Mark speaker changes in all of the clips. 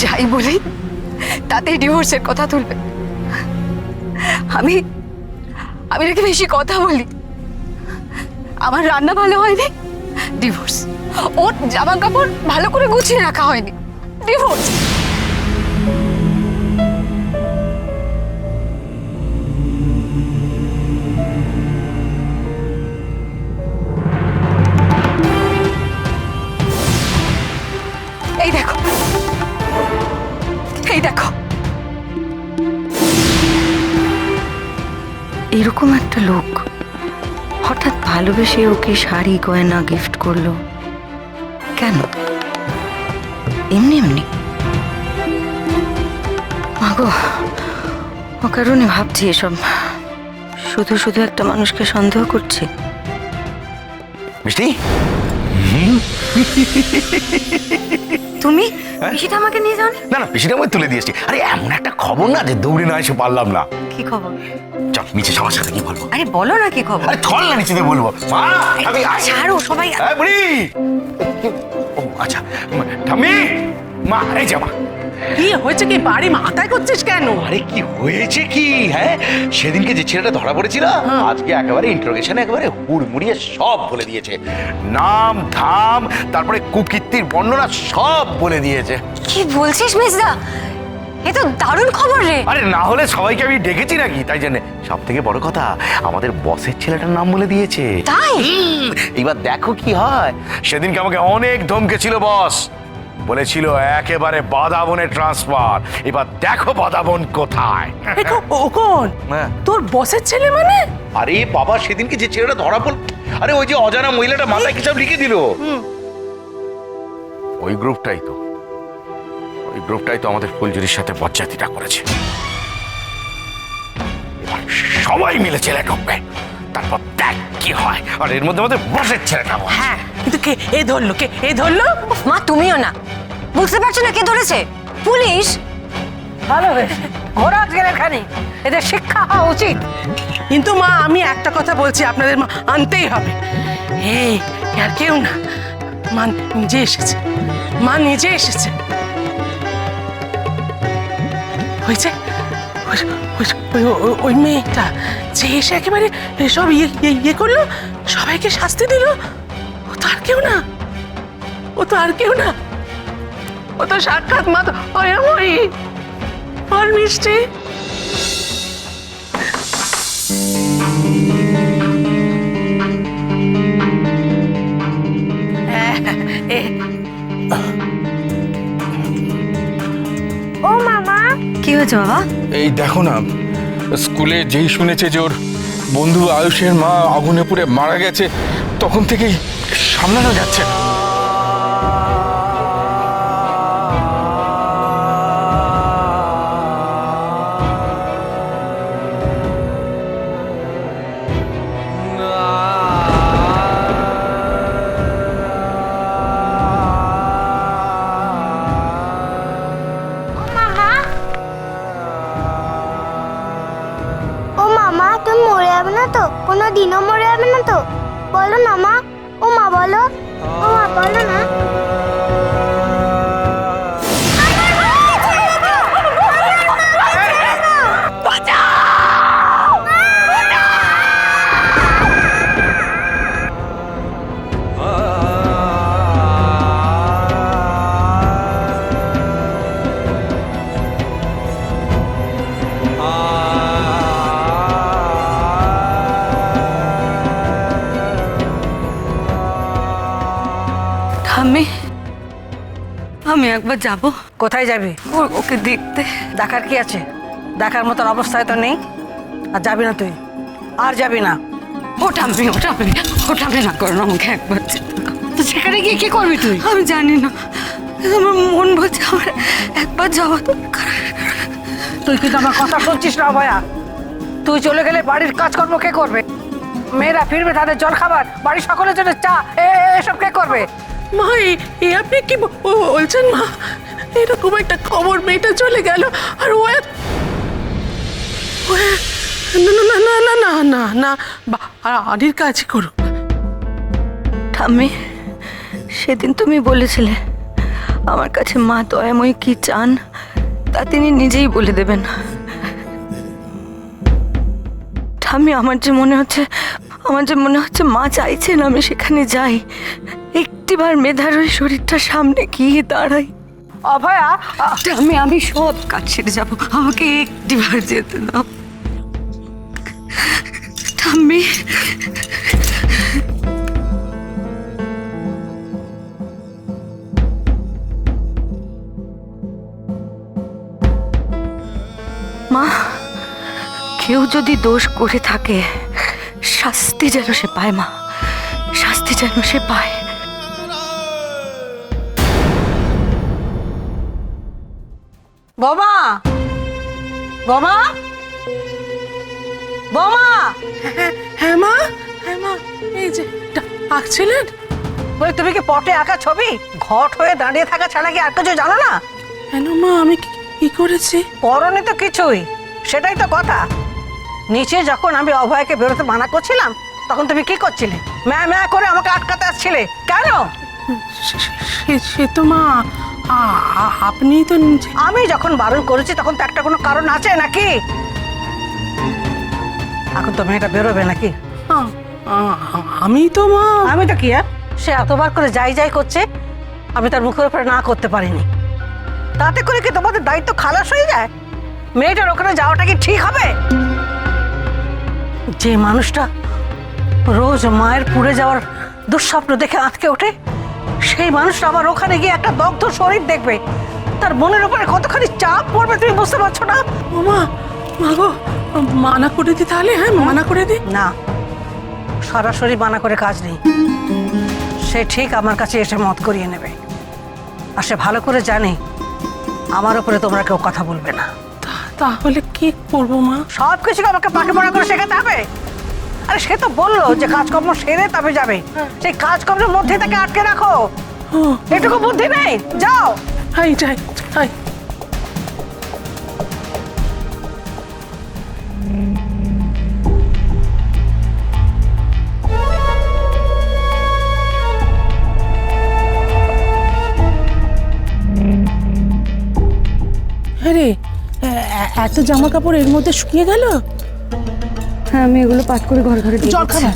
Speaker 1: যাই বলি, তাতেই ডিভোর্সের কথা তুলবে। আমি আমি নাকি বেশি কথা বলি? আমার রান্না ভালো হয়নি? ডিভোর্স ওর জামা কাপড় ভালো করে গুছিয়ে রাখা হয়নি। ডিভোর্স এই দেখো।
Speaker 2: এরকম একটা লোক হঠাৎ ভালোবেসে ওকে শাড়ি গয়না গিফট করল। কেন? এমনি এমনি। মাগো ও কারণে ভাবছি এসব। শুধু শুধু একটা মানুষকে সন্দেহ করছে।
Speaker 3: মিষ্টি?
Speaker 2: তুমি? পিসিটা আমাকে নিয়ে যাও
Speaker 3: না না পিসিটা আমি তুলে দিয়েছি। আরে এমন একটা খবর না যে দৌড়ে না এসে পারলাম না।
Speaker 2: কি খবর?
Speaker 3: চল নিচে সবার সাথে কি বলব।
Speaker 2: আরে বলো না কি খবর?
Speaker 3: আরে চল না নিচেতে বলব। মা আমি
Speaker 2: ছাড়ো সবাই
Speaker 3: এই বুড়ি। ও আচ্ছা ঠাম্মি। মা এই যা মা।
Speaker 4: কি হয়েছে কি? বাড়ি মাথায় করছিস কেন?
Speaker 3: আরে কি হয়েছে কি? হ্যাঁ সেদিনকে যে ছেলেটা ধরা পড়েছিল আজকে একেবারে ইন্টারোগেশনে একেবারে হুড়মুড়িয়ে সব বলে দিয়েছে। নাম ধাম তারপরে কুকীর্তির বর্ণনা সব বলে দিয়েছে।
Speaker 1: কি বলছিস মিসদা? এ তো দারুণ খবর রে।
Speaker 3: আরে না হলে সবাইকে আমি ডেকেছি নাকি? তাই জন্য। সব থেকে বড় কথা আমাদের বসের ছেলেটার নাম বলে দিয়েছে।
Speaker 1: তাই?
Speaker 3: এবার দেখো কি হয়। সেদিনকে আমাকে অনেক ধমকেছিল বস। বলেছিল একেবারে বাদাবনে ট্রান্সফার। এবার দেখো বাদাবন কোথায়। হ্যাঁ।
Speaker 4: তোর বসের ছেলে মানে?
Speaker 3: আরে বাবা সেদিনকে যে ছেলেটা ধরা পড়ল আরে ওই যে অজানা মহিলাটা মাথায় কি সব লিখে দিল। ওই গ্রুপটাই তো। ওই গ্রুপটাই তো আমাদের ফুলঝুরির সাথে বজ্জাতিটা করেছে। সবাই মিলে ছেলে ঢুকবে। তারপর দেখ কি হয়। আর এর মধ্যে আমাদের বসের ছেলেটা।
Speaker 4: হ্যাঁ কিন্তু কে? এ ধরলো কে? এ ধরলো?
Speaker 1: মা তুমিও না। বুঝতে পারছ না কে ধরেছে? পুলিশ?
Speaker 5: ভালো হয়েছে ঘোরা জেলেখানি। এদের শিক্ষা হওয়া উচিত।
Speaker 4: কিন্তু মা, আমি একটা কথা বলছি, আপনাদের মা আনতেই হবে। এই আর কেউ না। মা নিজে এসেছে। মা নিজে এসেছে। হয়েছে? ওই মেয়েটা যে এসে একেবারে সব ইয়ে ইয়ে- ইয়ে করল, সবাইকে শাস্তি দিল। ও তো আর কেউ না। ও তো আর কেউ না। ও তো সাক্ষাৎ মা তো অয়ময়ী বল মিষ্টি?
Speaker 2: ও মামা। কি হয়েছে বাবা?
Speaker 6: এই দেখো না স্কুলে যেই শুনেছে যে ওর বন্ধু আয়ুষের মা আগুনে পুড়ে মারা গেছে তখন থেকেই সামলানো যাচ্ছে না।
Speaker 7: তো কোনো দিনও মরে যাবে না তো। বলো না মা। ও মা, বলো। ও মা, বলো না।
Speaker 2: আমি একবার যাব।
Speaker 5: কোথায় যাবি?
Speaker 2: ওকে দেখতে।
Speaker 5: দেখার কি আছে? দেখার মতন অবস্থায় তো নেই। আর যাবি না তুই? আর যাবি না?
Speaker 2: ওঠাবি ওঠাবি ওঠাবি না করো আমাকে একবার।
Speaker 1: তো সেখানে গিয়ে কি করবি তুই?
Speaker 2: আমি জানি না। আমার মন বলছে আমার একবার যাওয়া দরকার।
Speaker 5: তুই কিন্তু আমার কথা শুনছিস না ভয়া তুই চলে গেলে বাড়ির কাজকর্ম কে করবে? মেয়েরা ফিরবে তাদের জল খাবার বাড়ির সকলের জন্য চা এসব কে করবে?
Speaker 4: মা, এ- আপনি কি বলছেন মা? এরকম একটা খবর মেয়েটা চলে গেল, আর ও না না না না না না না বা আড়ির কাজই করুক।
Speaker 2: ঠাম্মি, সেদিন তুমি বলেছিলে, আমার কাছে মা দয়াময় কি চান, তা তিনি নিজেই বলে দেবেন। ঠাম্মি, আমার যে মনে হচ্ছে, আমার যে মনে হচ্ছে মা চাইছেন, আমি সেখানে যাই। একটিবার মেধার ওই শরীরটা সামনে গিয়ে দাঁড়াই।
Speaker 5: অভয়া,
Speaker 2: আমি আমি সব কাজ ছেড়ে যাব। আমাকে একটিবার যেতে দাও। ঠাম্মি। মা, কেউ যদি দোষ করে থাকে, শাস্তি যেন সে পায় মা। শাস্তি যেন সে পায়।
Speaker 5: বৌমা! বৌমা! বৌমা!
Speaker 4: হ্যাঁ মা? হ্যাঁ মা এই যে আঁকছিলেন?
Speaker 5: বলি তুমি কি পটে আঁকা ছবি? ঘট হয়ে দাঁড়িয়ে থাকা ছাড়া কি আর কিছু জানো না?
Speaker 4: কেন মা আমি কি- করেছি?
Speaker 5: পরনে তো কিছুই সেটাই তো কথা। নিচে যখন আমি অভয়কে বেরোতে মানা করছিলাম তখন তুমি কি করছিলে? ম্যা ম্যা করে আমাকে আটকাতে আসছিলে। কেন?
Speaker 4: সে তো মা আ- আ- তো
Speaker 5: আমি যখন বারণ করেছি তখন তো একটা কোনো কারণ আছে নাকি? এখন তো মেয়েটা বেরোবে নাকি?
Speaker 4: আমি তো মা
Speaker 5: আমি তো কি আর সে এতবার করে যাই যাই করছে আমি তার মুখের উপরে না করতে পারিনি। তাতে করে কি তোমাদের দায়িত্ব খালাস হয়ে যায়? মেয়েটার ওখানে যাওয়াটা কি ঠিক হবে? যে মানুষটা রোজ মায়ের পুড়ে যাওয়ার দুঃস্বপ্ন দেখে আঁতকে ওঠে সেই মানুষটা আবার ওখানে গিয়ে একটা দগ্ধ শরীর দেখবে। তার মনের উপরে কতখানি চাপ পড়বে তুমি বুঝতে পারছ না?
Speaker 4: ও মা মা গো মানা করে দি তাহলে হ্যাঁ? মানা করে দি।
Speaker 5: না সরাসরি মানা করে কাজ নেই। সে ঠিক আমার কাছে এসে মত করিয়ে নেবে। আর সে ভালো করে জানে আমার উপরে তোমরা কেউ কথা বলবে না।
Speaker 4: তা- তাহলে কি করব মা?
Speaker 5: সব কিছু আমাকে পাকে পড়া করে শেখাতে হবে? আরে সে তো বলল যে কাজকর্ম সেরে তবে যাবে। সেই কাজকর্মের মধ্যে তাকে আটকে রাখো। এটুকু বুদ্ধি নেই? যাও।
Speaker 4: হাই, যাই, হাই। এত জামা কাপড় এর মধ্যে শুকিয়ে গেল?
Speaker 2: হ্যাঁ আমি এগুলো পাঠ করে ঘর ঘরে
Speaker 4: জল খাবার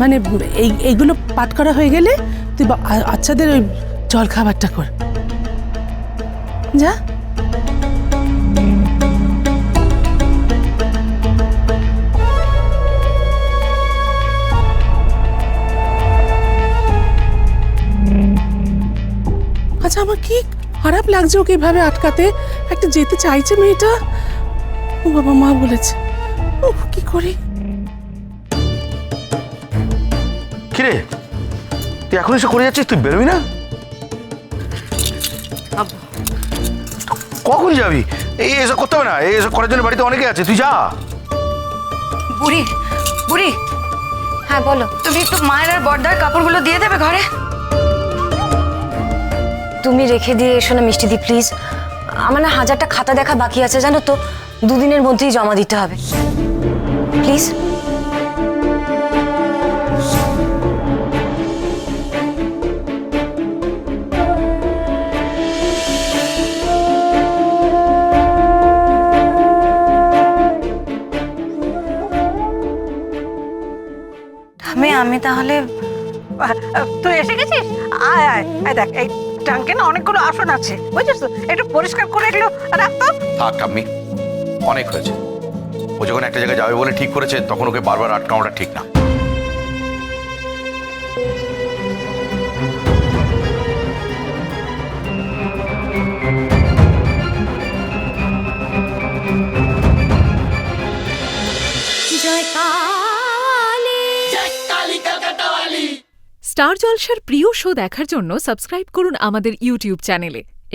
Speaker 4: মানে এই, এইগুলো পাট করা হয়ে গেলে তুই বাচ্চাদের ওই জল খাবারটা কর। যা। আচ্ছা আমার কি খারাপ লাগছে ওকে এভাবে আটকাতে? একটা যেতে চাইছে মেয়েটা? ও বাবা, মা বলেছে। ও কি করি?
Speaker 3: কিরে? তুই এখন এসে করে যাচ্ছিস? তুই বেরোবি না? কখন যাবি? এই এসব করতে হবে না। এই এসব করার জন্য বাড়িতে অনেকে আছে। তুই যা।
Speaker 1: বুড়ি বুড়ি। হ্যাঁ বলো। তুমি একটু মায়ের আর বর্দার কাপড়গুলো দিয়ে দেবে ঘরে?
Speaker 8: তুমি রেখে দিয়ে এসো না মিষ্টি দি প্লিজ। আমার না হাজারটা খাতা দেখা বাকি আছে জানো তো? দুদিনের মধ্যেই জমা দিতে হবে। প্লিজ
Speaker 2: আমি আমি তাহলে
Speaker 5: তুই এসে গেছিস? আয় আয় আয় দেখ এই ট্যাঙ্কে না অনেকগুলো আসন আছে বুঝেছিস তো? একটু পরিষ্কার করে এগুলো রাখতো
Speaker 3: থাক ঠাম্মি অনেক হয়েছে। ও যখন একটা জায়গায় যাবে বলে ঠিক করেছে তখন ওকে বারবার আটকানোটা ঠিক না।
Speaker 9: স্টার জলসার প্রিয় শো দেখার জন্য সাবস্ক্রাইব করুন আমাদের ইউটিউব চ্যানেলে।